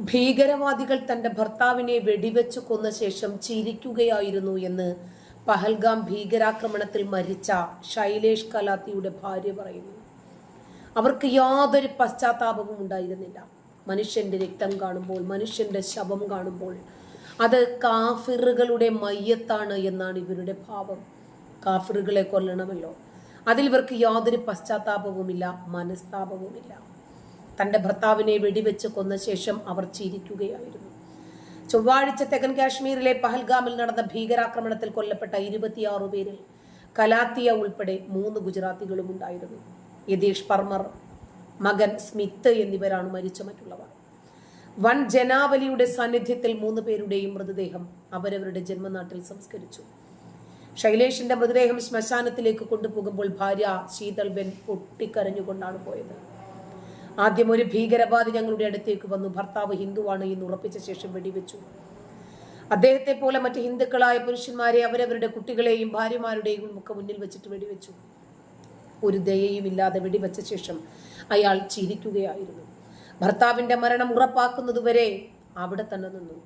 ഭീകരവാദികൾ തന്റെ ഭർത്താവിനെ വെടിവെച്ചു കൊന്ന ശേഷം ചിരിക്കുകയായിരുന്നു എന്ന് പഹൽഗാം ഭീകരാക്രമണത്തിൽ മരിച്ച ശൈലേഷ് കലാത്തിയുടെ ഭാര്യ പറയുന്നു. അവർക്ക് യാതൊരു പശ്ചാത്താപവും ഉണ്ടായിരുന്നില്ല. മനുഷ്യന്റെ രക്തം കാണുമ്പോൾ മനുഷ്യന്റെ ശവം കാണുമ്പോൾ അത് കാഫിറുകളുടെ മയ്യത്താണ് എന്നാണ് ഇവരുടെ ഭാവം. കാഫിറുകളെ കൊല്ലണമല്ലോ. അതിൽ ഇവർക്ക് യാതൊരു പശ്ചാത്താപവുമില്ല മനസ്താപവുമില്ല. തന്റെ ഭർത്താവിനെ വെടിവെച്ച് കൊന്ന ശേഷം അവർ ചിരിക്കുകയായിരുന്നു. ചൊവ്വാഴ്ച തെക്കൻ കാശ്മീരിലെ പഹൽഗാമിൽ നടന്ന ഭീകരാക്രമണത്തിൽ കൊല്ലപ്പെട്ട ഇരുപത്തിയാറു പേരിൽ കലാത്തിയ ഉൾപ്പെടെ മൂന്ന് ഗുജറാത്തികളും ഉണ്ടായിരുന്നു. യതീഷ് പർമർ മകൻ സ്മിത്ത് എന്നിവരാണ് മരിച്ച മറ്റുള്ളവർ. വൻ ജനാവലിയുടെ സാന്നിധ്യത്തിൽ മൂന്ന് പേരുടെയും മൃതദേഹം അവരവരുടെ ജന്മനാട്ടിൽ സംസ്കരിച്ചു. ശൈലേഷിന്റെ മൃതദേഹം ശ്മശാനത്തിലേക്ക് കൊണ്ടുപോകുമ്പോൾ ഭാര്യ ശീതൾബെൻ പൊട്ടിക്കരഞ്ഞുകൊണ്ടാണ് പോയത്. ആദ്യം ഒരു ഭീകരവാദി ഞങ്ങളുടെ അടുത്തേക്ക് വന്നു. ഭർത്താവ് ഹിന്ദുവാണ് എന്ന് ഉറപ്പിച്ച ശേഷം വെടിവെച്ചു. അദ്ദേഹത്തെ പോലെ മറ്റ് ഹിന്ദുക്കളായ പുരുഷന്മാരെ അവരവരുടെ കുട്ടികളെയും ഭാര്യമാരുടെയും ഒക്കെ മുന്നിൽ വെച്ചിട്ട് വെടിവെച്ചു. ഒരു ദയയും ഇല്ലാതെ വെടിവെച്ച ശേഷം അയാൾ ചിരിക്കുകയായിരുന്നു. ഭർത്താവിന്റെ മരണം ഉറപ്പാക്കുന്നതുവരെ അവിടെ തന്നെ നിന്നു.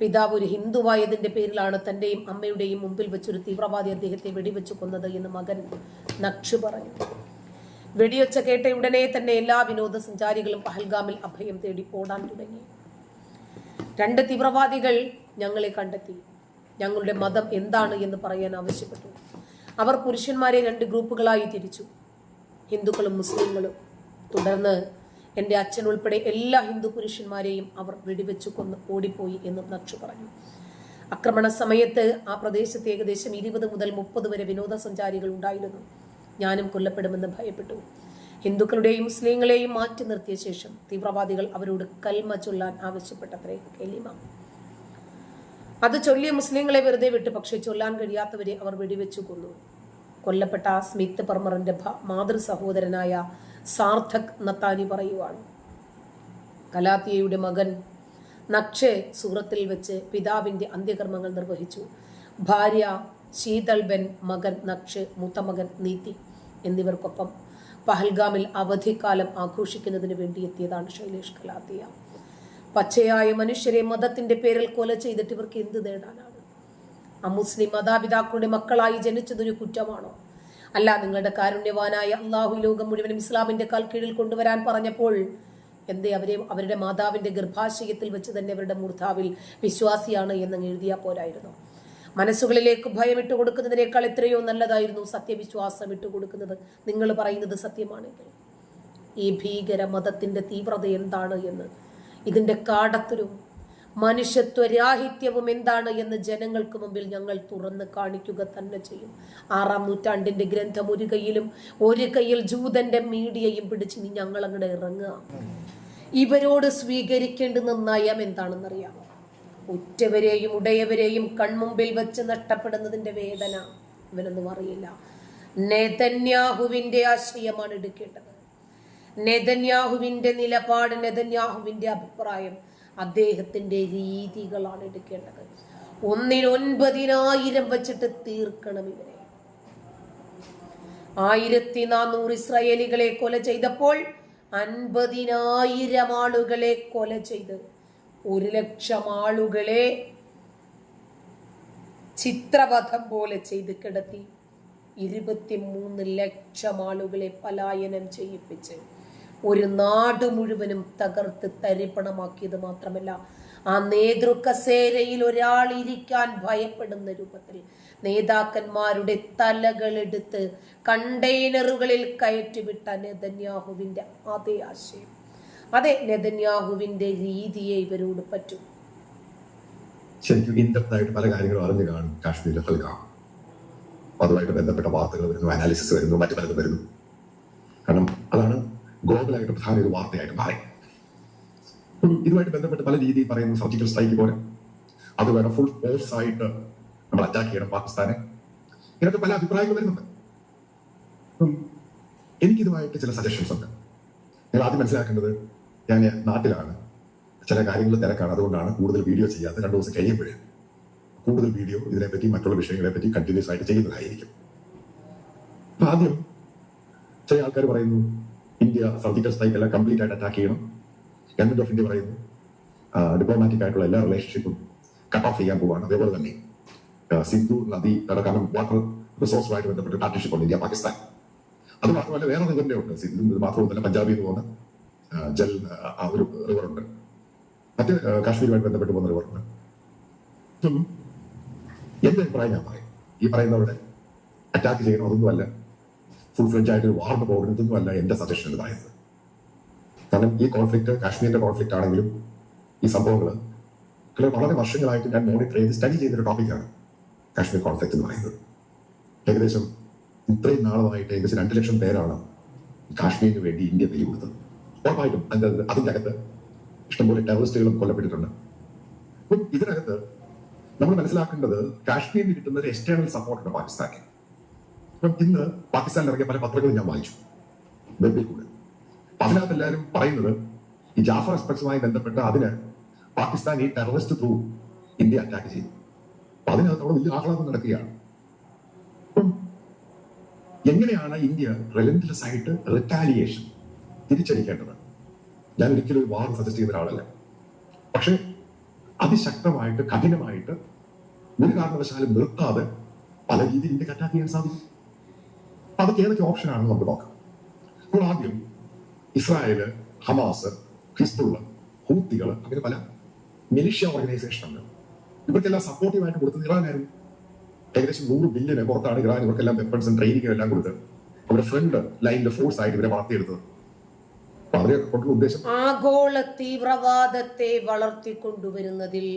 പിതാവ് ഒരു ഹിന്ദുവായതിന്റെ പേരിലാണ് തന്റെയും അമ്മയുടെയും മുമ്പിൽ വെച്ചൊരു തീവ്രവാദി അദ്ദേഹത്തെ വെടിവെച്ചു കൊന്നത് എന്ന് മകൻ നക്ഷു പറഞ്ഞു. വെടിയൊച്ച കേട്ട ഉടനെ തന്നെ എല്ലാ വിനോദസഞ്ചാരികളും പഹൽഗാമിൽ അഭയം തേടി ഓടാൻ തുടങ്ങി. രണ്ട് തീവ്രവാദികൾ ഞങ്ങളെ കണ്ടെത്തി. ഞങ്ങളുടെ മതം എന്താണ് എന്ന് പറയാൻ ആവശ്യപ്പെട്ടു. അവർ പുരുഷന്മാരെ രണ്ട് ഗ്രൂപ്പുകളായി തിരിച്ചു. ഹിന്ദുക്കളും മുസ്ലിങ്ങളും. തുടർന്ന് എന്റെ അച്ഛൻ ഉൾപ്പെടെ എല്ലാ ഹിന്ദു പുരുഷന്മാരെയും അവർ വെടിവെച്ചു കൊന്ന് ഓടിപ്പോയി എന്ന് നക്ഷു പറഞ്ഞു. ആക്രമണ സമയത്ത് ആ പ്രദേശത്ത് ഏകദേശം ഇരുപത് മുതൽ മുപ്പത് വരെ വിനോദസഞ്ചാരികൾ ഉണ്ടായിരുന്നു. ഞാനും കൊല്ലപ്പെടുമെന്ന് ഭയപ്പെട്ടു. ഹിന്ദുക്കളുടെയും മുസ്ലിങ്ങളെയും മാറ്റി നിർത്തിയ ശേഷം തീവ്രവാദികൾ അവരോട് കൽമ ചൊല്ലാൻ ആവശ്യപ്പെട്ടത്രേ കെലിമ അത് ചൊല്ലിയ മുസ്ലിങ്ങളെ വെറുതെ വിട്ടു പക്ഷേ ചൊല്ലാൻ കഴിയാത്തവരെ അവർ വെടിവെച്ചു കൊന്നു. കൊല്ലപ്പെട്ട സ്മിത്ത് പർമറിന്റെ മാതൃ സഹോദരനായ സാർത്ഥക് നത്താനി പറയുവാണ്. കലാത്തിയയുടെ മകൻ നക്ഷെ സൂറത്തിൽ വെച്ച് പിതാവിന്റെ അന്ത്യകർമ്മങ്ങൾ നിർവഹിച്ചു. ഭാര്യ ശീതൾബെൻ മകൻ നക്ഷ് മുത്തമകൻ നീതി എന്നിവർക്കൊപ്പം പഹൽഗാമിൽ അവധിക്കാലം ആഘോഷിക്കുന്നതിന് വേണ്ടി എത്തിയതാണ് ശൈലേഷ് കലാത്തിയ പച്ചയായ മനുഷ്യരെ മതത്തിന്റെ പേരിൽ കൊല ചെയ്തിട്ട് ഇവർക്ക് എന്ത് നേടാനാണ്? അമുസ്ലിം മാതാപിതാക്കളുടെ മക്കളായി ജനിച്ചതൊരു കുറ്റമാണോ? അല്ല നിങ്ങളുടെ കാരുണ്യവാനായ അള്ളാഹു ലോകം മുഴുവനും ഇസ്ലാമിന്റെ കാൽ കീഴിൽ കൊണ്ടുവരാൻ പറഞ്ഞപ്പോൾ എന്തേ അവരെ അവരുടെ മാതാവിന്റെ ഗർഭാശയത്തിൽ വെച്ച് തന്നെ അവരുടെ മൂർധാവിൽ വിശ്വാസിയാണ് എന്ന് എഴുതിയാൽ പോരായിരുന്നു. മനസ്സുകളിലേക്ക് ഭയം ഇട്ട് കൊടുക്കുന്നതിനേക്കാൾ എത്രയോ നല്ലതായിരുന്നു സത്യവിശ്വാസം ഇട്ട് കൊടുക്കുന്നത്. നിങ്ങൾ പറയുന്നത് സത്യമാണെങ്കിൽ ഈ ഭീകര മതത്തിന്റെ തീവ്രത എന്താണ് എന്ന് ഇതിന്റെ കാടത്തരും മനുഷ്യത്വരാഹിത്യവും എന്താണ് എന്ന് ജനങ്ങൾക്ക് മുമ്പിൽ ഞങ്ങൾ തുറന്ന് കാണിക്കുക തന്നെ ചെയ്യും. ആറാം നൂറ്റാണ്ടിന്റെ ഗ്രന്ഥം ഒരു കയ്യിലും ഒരു കയ്യിൽ ജൂതന്റെ മീഡിയയും പിടിച്ച് ഇനി ഞങ്ങൾ അങ്ങോട്ട് ഇറങ്ങുക. ഇവരോട് സ്വീകരിക്കേണ്ടുന്ന നയം എന്താണെന്നറിയാമോ? ഉറ്റവരെയും ഉടയവരെയും കൺമുമ്പിൽ വെച്ച് നഷ്ടപ്പെടുന്നതിന്റെ വേദന ഇവനൊന്നും അറിയില്ല. നെതന്യാഹുവിന്റെ ആശ്രയമാണ് എടുക്കേണ്ടത്. നെതന്യാഹുവിന്റെ നിലപാട് നെതന്യാഹുവിന്റെ അഭിപ്രായം അദ്ദേഹത്തിന്റെ രീതികളാണ് എടുക്കേണ്ടത്. ഒന്നിനൊൻപതിനായിരം വച്ചിട്ട് തീർക്കണം ഇവരെ ആയിരത്തി നാനൂറ് ഇസ്രായേലികളെ കൊല ചെയ്തപ്പോൾ അൻപതിനായിരം ആളുകളെ കൊല ചെയ്ത് ഒരു ലക്ഷം ആളുകളെ ചിത്രവധം പോലെ ചെയ്ത് കിടത്തി ഇരുപത്തിമൂന്ന് ലക്ഷം ആളുകളെ പലായനം ചെയ്യിപ്പിച്ച് ഒരു നാട് മുഴുവനും തകർത്ത് തരിപ്പണമാക്കിയത് മാത്രമല്ല ആ നേതൃക്കസേരയിൽ ഒരാൾ ഇരിക്കാൻ ഭയപ്പെടുന്ന രൂപത്തിൽ നേതാക്കന്മാരുടെ തലകളെടുത്ത് കണ്ടെയ്നറുകളിൽ കയറ്റിവിട്ട നെതന്യാഹുവിന്റെ അതേ ആശയം. അതെ നെതന്യാഹുവിന്റെ രീതിയെ ഇവരോട് പറ്റും. ശരിക്കും ഇൻഡെപ്ത് പല കാര്യങ്ങളും അറിഞ്ഞു കാണും. കാശ്മീരിലെ ഫൽഗാം. അതുമായിട്ട് ബന്ധപ്പെട്ട വാർത്തകൾ വരുന്നു അനാലിസിസ് വരുന്നു മറ്റു പലതും വരുന്നു. കാരണം അതാണ് ഗ്ലോബലായിട്ട് പ്രധാന ഒരു വാർത്തയായിട്ട് മാറി. ഇതുമായിട്ട് ബന്ധപ്പെട്ട് പല രീതിയിൽ പറയുന്ന സർജിക്കൽ സ്ട്രൈക്ക് പോലെ. അത് വേണം ഫുൾ ഫോഴ്സ് ആയിട്ട് നമ്മൾ അറ്റാക്ക് ചെയ്യണം പാകിസ്ഥാനെ. ഇങ്ങനത്തെ പല അഭിപ്രായങ്ങൾ വരുന്നുണ്ട്. എനിക്കിതുമായിട്ട് ചില സജഷൻസ് ഉണ്ട്. നിങ്ങൾ ആദ്യം മനസ്സിലാക്കേണ്ടത് ഞാൻ നാട്ടിലാണ്. ചില കാര്യങ്ങൾ തിരക്കാണ്. അതുകൊണ്ടാണ് കൂടുതൽ വീഡിയോ ചെയ്യാത്ത രണ്ടു ദിവസം കഴിയുമ്പോഴേ കൂടുതൽ വീഡിയോ ഇതിനെപ്പറ്റി മറ്റുള്ള വിഷയങ്ങളെ പറ്റി കണ്ടിന്യൂസ് ആയിട്ട് ചെയ്യുന്നതായിരിക്കും. അപ്പൊ ആദ്യം ചില ആൾക്കാർ പറയുന്നു ഇന്ത്യ സർജിക്കൽ സ്ട്രൈക്ക് എല്ലാം കംപ്ലീറ്റ് ആയിട്ട് അറ്റാക്ക് ചെയ്യണം. ഗവൺമെന്റ് ഓഫ് ഇന്ത്യ പറയുന്നു ഡിപ്ലോമാറ്റിക് ആയിട്ടുള്ള എല്ലാ റിലേഷൻഷിപ്പും കട്ട് ഓഫ് ചെയ്യാൻ പോവാണ്. അതേപോലെ തന്നെ സിന്ധു നദി കാരണം വാട്ടർ റിസോഴ്സുമായിട്ട് ബന്ധപ്പെട്ട് പാർട്ണർഷിപ്പ് ഉണ്ട് ഇന്ത്യ പാകിസ്ഥാൻ. അത് മാത്രമല്ല വേറെ നിബന്ധനയുണ്ട് സിന്ധു മാത്രമല്ല പഞ്ചാബിൽ നിന്ന് പോകുന്ന ജൽ ആ, ഒരു റിവറുണ്ട്. മറ്റ് കാശ്മീരുമായി കാശ്മീരുമായിട്ട് ബന്ധപ്പെട്ട് പോകുന്ന റിവറുണ്ട്. ഇതൊന്നും എന്റെ അഭിപ്രായം ഞാൻ പറയും. ഈ പറയുന്നവരുടെ അറ്റാക്ക് ചെയ്യണം അതൊന്നുമല്ല ഫുൾ ഫ്ലെഡ്ജ് ആയിട്ട് വാർന്ന് പോകുന്നതൊന്നുമല്ല എന്റെ സജഷൻ എന്ന് പറയുന്നത്. കാരണം ഈ കോൺഫ്ലിക്ട് കാശ്മീരിന്റെ കോൺഫ്ലിക്ട് ആണെങ്കിലും ഈ സംഭവങ്ങൾ വളരെ വർഷങ്ങളായിട്ട് ഞാൻ മോണിറ്റർ ചെയ്ത് സ്റ്റഡി ചെയ്തൊരു ടോപ്പിക്കാണ് കാശ്മീർ കോൺഫ്ലിക്ട് എന്ന് പറയുന്നത്. ഏകദേശം ഇത്രയും നാളുമായിട്ട് ഏകദേശം രണ്ട് ലക്ഷം പേരാണ് കാശ്മീരിന് വേണ്ടി ഇന്ത്യ ബലി കൊടുത്തത് ഉറപ്പായിട്ടും അതിന്റെ അതിന്റെ അകത്ത് ഇഷ്ടംപോലെ ടെററിസ്റ്റുകളും കൊല്ലപ്പെട്ടിട്ടുണ്ട്. അപ്പം ഇതിനകത്ത് നമ്മൾ മനസ്സിലാക്കേണ്ടത് കാശ്മീരിന് കിട്ടുന്ന ഒരു എക്സ്റ്റേണൽ സപ്പോർട്ടുണ്ട് പാകിസ്ഥാനിൽ അപ്പം ഇന്ന് പാകിസ്ഥാനിൽ ഇറങ്ങിയ പല പത്രങ്ങളും ഞാൻ വായിച്ചു. വെബിൽ കൂടെ. അതിനകത്ത് എല്ലാവരും പറയുന്നത് ഈ ജാഫർ എക്സ്പ്രസുമായി ബന്ധപ്പെട്ട് അതിന് പാകിസ്ഥാൻ ഈ ടെററിസ്റ്റ് ത്രൂ ഇന്ത്യ അറ്റാക്ക് ചെയ്തു. അപ്പൊ അതിനകത്ത് അവിടെ വലിയ ആഹ്ലാദം നടക്കുകയാണ്. അപ്പം എങ്ങനെയാണ് ഇന്ത്യ റിലന്റ്ലെസ് ആയിട്ട് റിറ്റാലിയേഷൻ തിരിച്ചടിക്കേണ്ടത്? ഞാൻ ഒരിക്കലും ഒരു വാർ സജസ്റ്റ് ചെയ്യുന്ന ഒരാളല്ല. പക്ഷെ അതിശക്തമായിട്ട് കഠിനമായിട്ട് ഒരു കാരണവശാലും നിർത്താതെ പല രീതിയിൽ ഇന്ത്യയ്ക്ക് അറ്റാക്ക് ചെയ്യാൻ സാധിക്കും. അതൊക്കെ ഏതൊക്കെ ഓപ്ഷനാണെന്ന് നമുക്ക് നോക്കാം. അപ്പോൾ ആദ്യം ഇസ്രായേൽ ഹമാസ് ഹിസ്ബുള്ള ഹൂത്തികൾ അങ്ങനെ പല മിലിഷ്യ ഓർഗനൈസേഷൻ ഉണ്ട്. ഇവർക്കെല്ലാം സപ്പോർട്ടീവായിട്ട് കൊടുത്തത് ഇറാനായിരുന്നു ഏകദേശം നൂറ് ബില്യന് പുറത്താണ് ഇറാൻ ഇവർക്കെല്ലാം വെപ്പൺസും ട്രെയിനിങ്ങും എല്ലാം കൊടുത്ത് അവരുടെ ഫ്രണ്ട് ലൈനിലെ ഫോഴ്സ് ആയിട്ട് ഇവരെ വളർത്തിയെടുത്തത്. ഉദ്ദേശം. ആഗോള തീവ്രവാദത്തെ വളർത്തിക്കൊണ്ടുവരുന്നതിൽ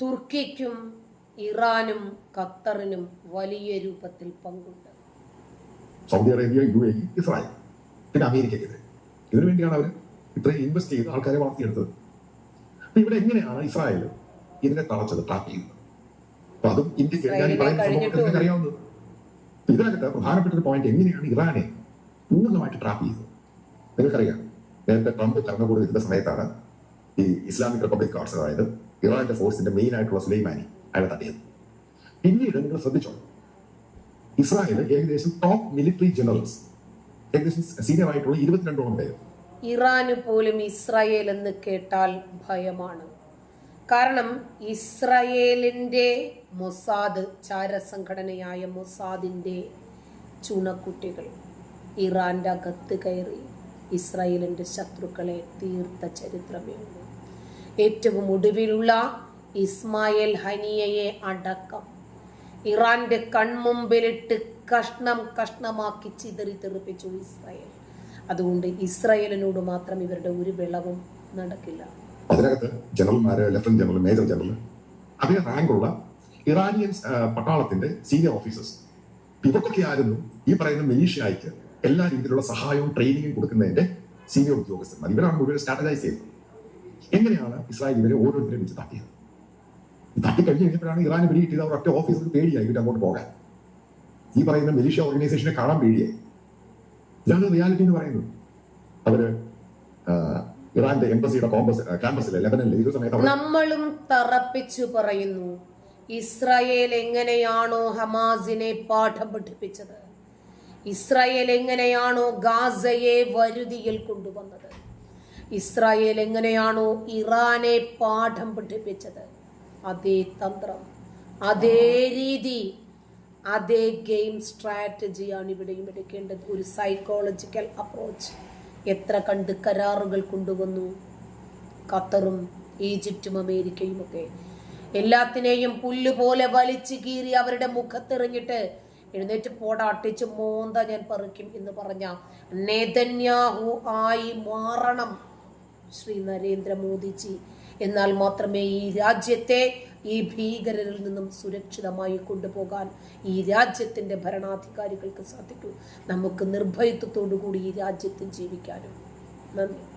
തുർക്കിക്കും ഇറാനും ഖത്തറിനും വലിയ രൂപത്തിൽ പങ്കുണ്ട്. Saudi Arabia U A Israel പിന്നെ അമേരിക്കക്കെതിരെ ഇതിനു വേണ്ടിയാണ് അവർ ഇത്രയും ഇൻവെസ്റ്റ് ചെയ്ത് ആൾക്കാരെ വളർത്തിയെടുത്തത്. അപ്പൊ ഇവിടെ എങ്ങനെയാണ് ഇസ്രായേൽ ഇതിനെ തളച്ചത് ട്രാപ്പ് ചെയ്യുന്നത്? അപ്പൊ അതും ഇന്ത്യയ്ക്ക് ഞാൻ പറയുന്ന അറിയാവുന്നത് ഇതിനകത്ത് പ്രധാനപ്പെട്ട ഒരു പോയിന്റ് എങ്ങനെയാണ് ഇറാനെ പൂർണമായിട്ട് ട്രാപ്പ് ചെയ്തത് നിങ്ങൾക്കറിയാം. നേരത്തെ ട്രംപ് ഭരണകൂടം ഇരുന്ന സമയത്താണ് ഈ ഇസ്ലാമിക് റിപ്പബ്ലിക് ഗാർഡ്സ് അതായത് ഇറാന്റെ ഫോഴ്സിന്റെ മെയിൻ ആയിട്ടുള്ള സുലൈമാനി അയാളെ തട്ടിയത്. പിന്നീട് നിങ്ങൾ ശ്രദ്ധിച്ചോ ഇസ്രായേൽ ഏകദേശം ടോപ്പ് മിലിറ്ററി ജനറൽസ് ഏകദേശം സീനിയർ ആയിട്ടുള്ള ഇരുപത്തിരണ്ടോളം പേര്. ഇറാന് പോലും ഇസ്രായേൽ എന്ന് കേട്ടാൽ ഭയമാണ്. കാരണം ഇസ്രായേലിന്റെ മൊസാദ് ചാരസംഘടനയായ മൊസാദിന്റെ ചുണക്കുട്ടികൾ ഇറാന്റെ അകത്ത് കയറി. ഇസ്രായേലിന്റെ ശത്രുക്കളെ തീർത്ത ചരിത്രമേ ഉള്ളൂ ഏറ്റവും ഒടുവിലുള്ള ഇസ്മായേൽ ഹനിയയെ അടക്കം. ഇറാന്റെ കൺമുമ്പിലിട്ട് കഷ്ണം കഷ്ണമാക്കി ചിതറി തെറിപ്പിച്ചു ഇസ്രായേൽ. അതുകൊണ്ട് ഇസ്രായേലിനോട് മാത്രം ഇവരുടെ ഒരു വിളവും നടക്കില്ല. അതിനകത്ത് ജനറൽമാര് ലെഫ്റ്റനന്റ് ജനറൽ മേജർ ജനറൽ അതേ റാങ്കുള്ള ഇറാനിയൻ പട്ടാളത്തിന്റെ സീനിയർ ഓഫീസേഴ്സ് ഇവർക്കൊക്കെ ആയിരുന്നു ഈ പറയുന്ന മിലീഷ്യയ്ക്ക് എല്ലാ രീതിയിലുള്ള സഹായവും ട്രെയിനിങ്ങും കൊടുക്കുന്നതിന്റെ സീനിയർ ഉദ്യോഗസ്ഥന്മാർ. ഇവരാണ് മുഴുവൻ സ്ട്രാറ്റജൈസ് ചെയ്തത്. എങ്ങനെയാണ് ഇസ്രായേൽ ഇവരെ ഓരോരുത്തരെ വെച്ച് തട്ടിയത്? തട്ടി തട്ടിക്കഴിഞ്ഞ് കഴിഞ്ഞപ്പോഴാണ് ഇറാൻ പിടികിട്ടിയത്. അവർ ഒറ്റ ഓഫീസിൽ പേടിയായി ഇവർ അങ്ങോട്ട് പോകാൻ. ഈ പറയുന്ന മിലീഷ്യ ഓർഗനൈസേഷനെ കാണാൻ പേടിയായി. ഇതാണ് റിയാലിറ്റി എന്ന് പറയുന്നത്. അവർ ഇറാന്റെ എംബസിയുടെ കോമ്പസ് ക്യാമ്പസിലെ ലെബനനിലെ ഇരു സമയത്ത് നമ്മളും തറപ്പിച്ചു പറയുന്നു. ഇസ്രായേൽ എങ്ങനെയാണോ ഹമാസിനെ പാഠം പഠിപ്പിച്ചത്? ഇസ്രായേൽ എങ്ങനെയാണോ ഗാസയെ വരുതിയിൽ കൊണ്ടുവന്നത്? ഇസ്രായേൽ എങ്ങനെയാണോ ഇറാനെ പാഠം പഠിപ്പിച്ചത്? അതേ തന്ത്രം അതേ രീതി അതേ ഗെയിം സ്ട്രാറ്റജിയാണ് ഇവിടെയും എടുക്കേണ്ടത്. ഒരു സൈക്കോളജിക്കൽ അപ്രോച്ച് എത്ര കണ്ട് കരാറുകൾ കൊണ്ടുവന്നു? ഖത്തറും ഈജിപ്തും അമേരിക്കയും ഒക്കെ എല്ലാത്തിനെയും പുല്ലുപോലെ വലിച്ചു കീറി അവരുടെ മുഖത്തെറിഞ്ഞിട്ട് എഴുന്നേറ്റ് പോടാട്ടിച്ച് മോന്ത ഞാൻ പറിക്കും എന്ന് പറഞ്ഞ നേതന്യാഹു ആയി മാറണം ശ്രീ നരേന്ദ്രമോദിജി എന്നാൽ മാത്രമേ ഈ രാജ്യത്തെ ഈ ഭീകരരിൽ നിന്നും സുരക്ഷിതമായി കൊണ്ടുപോകാൻ ഈ രാജ്യത്തിന്റെ ഭരണാധികാരികൾക്ക് സാധിക്കൂ. നമുക്ക് നിർഭയത്വത്തോടു കൂടി ഈ രാജ്യത്ത് ജീവിക്കാനും. നന്ദി.